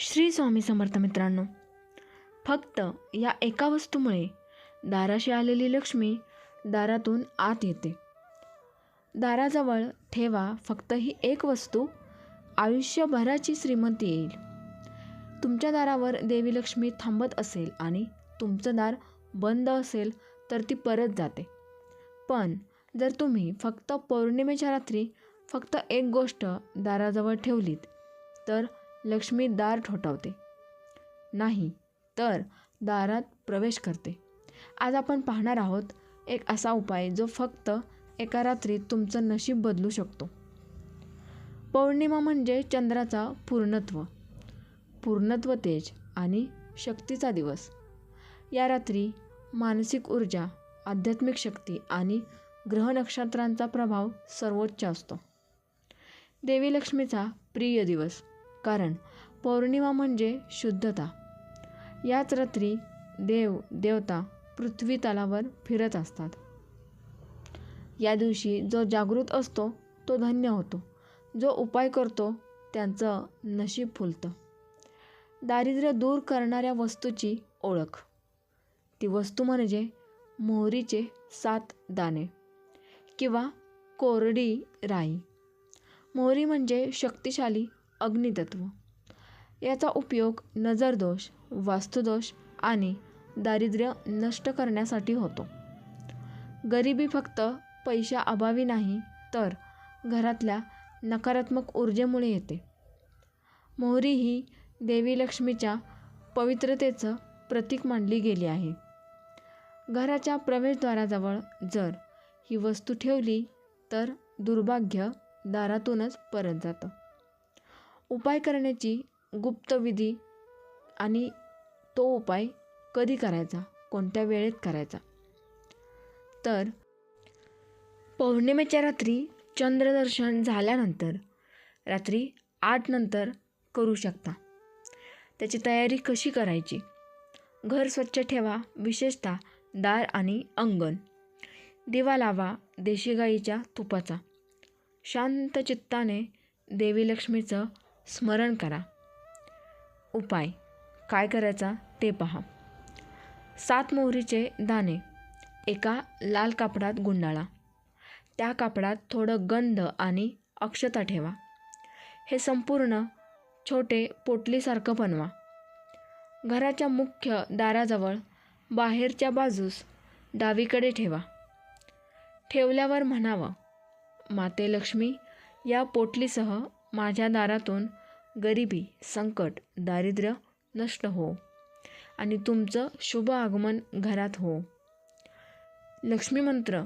श्री स्वामी समर्थ मित्रांनो फक्त या एका वस्तूमुळे दाराशी आलेली लक्ष्मी दारातून आत येते. दाराजवळ ठेवा फक्त ही एक वस्तू आयुष्यभराची श्रीमंती येईल. तुमच्या दारावर देवी लक्ष्मी थांबत असेल आणि तुमचं दार बंद असेल तर ती परत जाते. पण जर तुम्ही फक्त पौर्णिमेच्या रात्री फक्त एक गोष्ट दाराजवळ ठेवलीत तर लक्ष्मी दार ठोठावते. नाही तर दारात प्रवेश करते. आज आपण पाहणार आहोत एक असा उपाय जो फक्त एका रात्रीत तुमचं नशीब बदलू शकतो. पौर्णिमा म्हणजे चंद्राचा पूर्णत्व. पूर्णत्व तेज आणि शक्तीचा दिवस. या रात्री मानसिक ऊर्जा आध्यात्मिक शक्ती आणि ग्रहनक्षत्रांचा प्रभाव सर्वोच्च असतो. देवी लक्ष्मीचा प्रिय दिवस. कारण पौर्णिमा म्हणजे शुद्धता. याच रात्री देव देवता पृथ्वी तलावर फिरत असतात. या दिवशी जो जागृत असतो तो धन्य होतो. जो उपाय करतो त्यांचं नशीब फुलतं. दारिद्र्य दूर करणाऱ्या वस्तूची ओळख. ती वस्तू म्हणजे मोहरीचे सात दाणे किंवा कोरडी राई. मोहरी म्हणजे शक्तिशाली अग्नितत्व. याचा उपयोग नजरदोष वास्तुदोष आणि दारिद्र्य नष्ट करण्यासाठी होतो. गरिबी फक्त पैशाअभावी नाही तर घरातल्या नकारात्मक ऊर्जेमुळे येते. मोहरी ही देवी लक्ष्मीच्या पवित्रतेचं प्रतीक मानली गेली आहे. घराच्या प्रवेशद्वाराजवळ जर ही वस्तू ठेवली तर दुर्भाग्य दारातूनच परत जातं. उपाय करण्याची गुप्त विधी आणि तो उपाय कधी करायचा? कोणत्या वेळेत करायचा? तर पौर्णिमेच्या रात्री चंद्रदर्शन झाल्यानंतर रात्री आठ नंतर करू शकता. त्याची तयारी कशी करायची? घर स्वच्छ ठेवा विशेषतः दार आणि अंगण. दिवा लावा देशी गाईच्या तुपाचा. शांत चित्ताने देवी लक्ष्मीचं स्मरण करा. उपाय. काय करायचा ते पहा. सात मोहरीचे दाणे. एका लाल कापडात गुंडाळा. त्या कापडात थोडं गंध आणि अक्षता ठेवा. हे संपूर्ण छोटे पोटलीसारखं बनवा. घराच्या मुख्य दाराजवळ बाहेरच्या बाजूस डावीकडे ठेवा. ठेवल्यावर म्हणावं माते लक्ष्मी या पोटलीसह माझ्या दारातून गरिबी संकट दारिद्र्य नष्ट हो आणि तुमचं शुभ आगमन घरात हो. लक्ष्मी मंत्र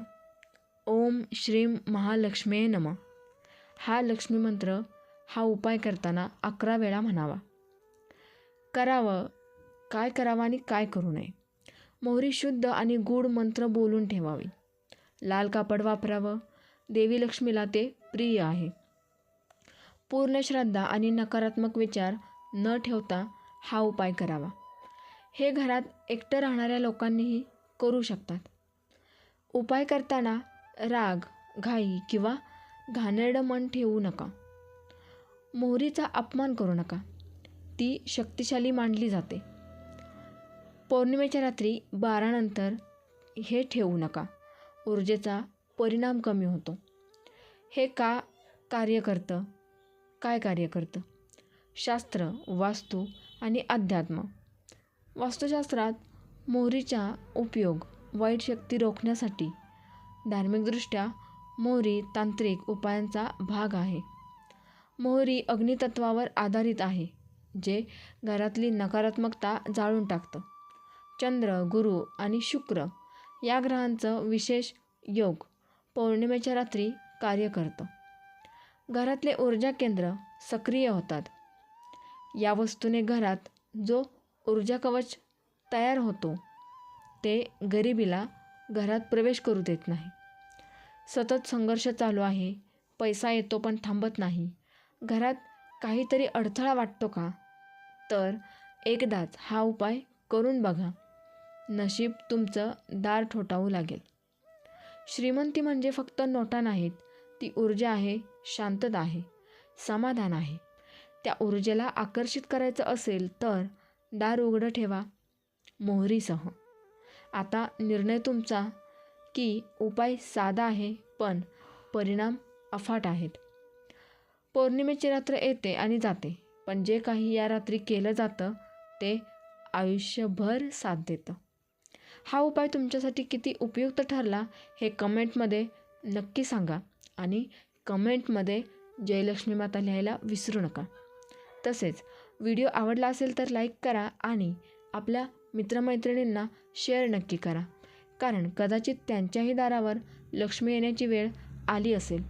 ओम श्रीम महालक्ष्मी नम. हा लक्ष्मी मंत्र हा उपाय करताना अकरा वेळा म्हणावा. करावं काय करावं आणि काय करू नये. मोहरी शुद्ध आणि गूढ मंत्र बोलून ठेवावी. लाल कापड वापरावं. देवी लक्ष्मीला ते प्रिय आहे. पूर्ण श्रद्धा आणि नकारात्मक विचार न ठेवता हा उपाय करावा. हे घरात एकटं राहणाऱ्या लोकांनीही करू शकतात. उपाय करताना राग घाई किंवा घाणेरडं मन ठेवू नका. मोहरीचा अपमान करू नका. ती शक्तिशाली मानली जाते. पौर्णिमेच्या रात्री बारानंतर हे ठेवू नका. ऊर्जेचा परिणाम कमी होतो. हे का कार्य करतं काय कार्य करतं? शास्त्र वास्तू आणि अध्यात्म. वास्तुशास्त्रात मोहरीचा उपयोग वाईट शक्ती रोखण्यासाठी. धार्मिकदृष्ट्या मोहरी तांत्रिक उपायांचा भाग आहे. मोहरी अग्नितत्वावर आधारित आहे जे घरातली नकारात्मकता जाळून टाकतं. चंद्र गुरु आणि शुक्र या ग्रहांचं विशेष योग पौर्णिमेच्या रात्री कार्य करतं. घरातले ऊर्जा केंद्र सक्रिय होतात. या वस्तूने घरात जो ऊर्जा कवच तयार होतो ते गरिबीला घरात प्रवेश करू देत नाही. सतत संघर्ष चालू आहे पैसा येतो पण थांबत नाही. घरात काहीतरी अडथळा वाटतो का? तर एकदाच हा उपाय करून बघा. नशीब तुमचं दार ठोठावू लागेल. श्रीमंती म्हणजे फक्त नोटा नाहीत ती ऊर्जा आहे शांतता आहे समाधान आहे. त्या ऊर्जेला आकर्षित करायचं असेल तर दार उघडं ठेवा मोहरीसह. आता निर्णय तुमचा की उपाय साधा आहे पण परिणाम अफाट आहेत. पौर्णिमेची रात्र येते आणि जाते पण जे काही या रात्री केलं जातं ते आयुष्यभर साथ देतं. हा उपाय तुमच्यासाठी किती उपयुक्त ठरला हे कमेंटमध्ये नक्की सांगा आणि कमेंटमध्ये जयलक्ष्मी माता लिहायला विसरू नका. तसेच व्हिडिओ आवडला असेल तर लाईक करा आणि आपल्या मित्रमैत्रिणींना शेअर नक्की करा. कारण कदाचित त्यांच्याही दारावर लक्ष्मी येण्याची वेळ आली असेल.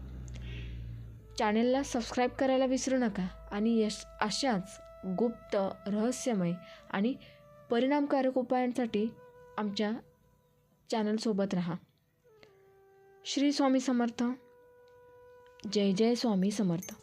चॅनेलला सबस्क्राईब करायला विसरू नका आणि यश अशाच गुप्त रहस्यमय आणि परिणामकारक उपायांसाठी आमच्या चॅनलसोबत राहा. श्री स्वामी समर्थ. जय जय स्वामी समर्थ.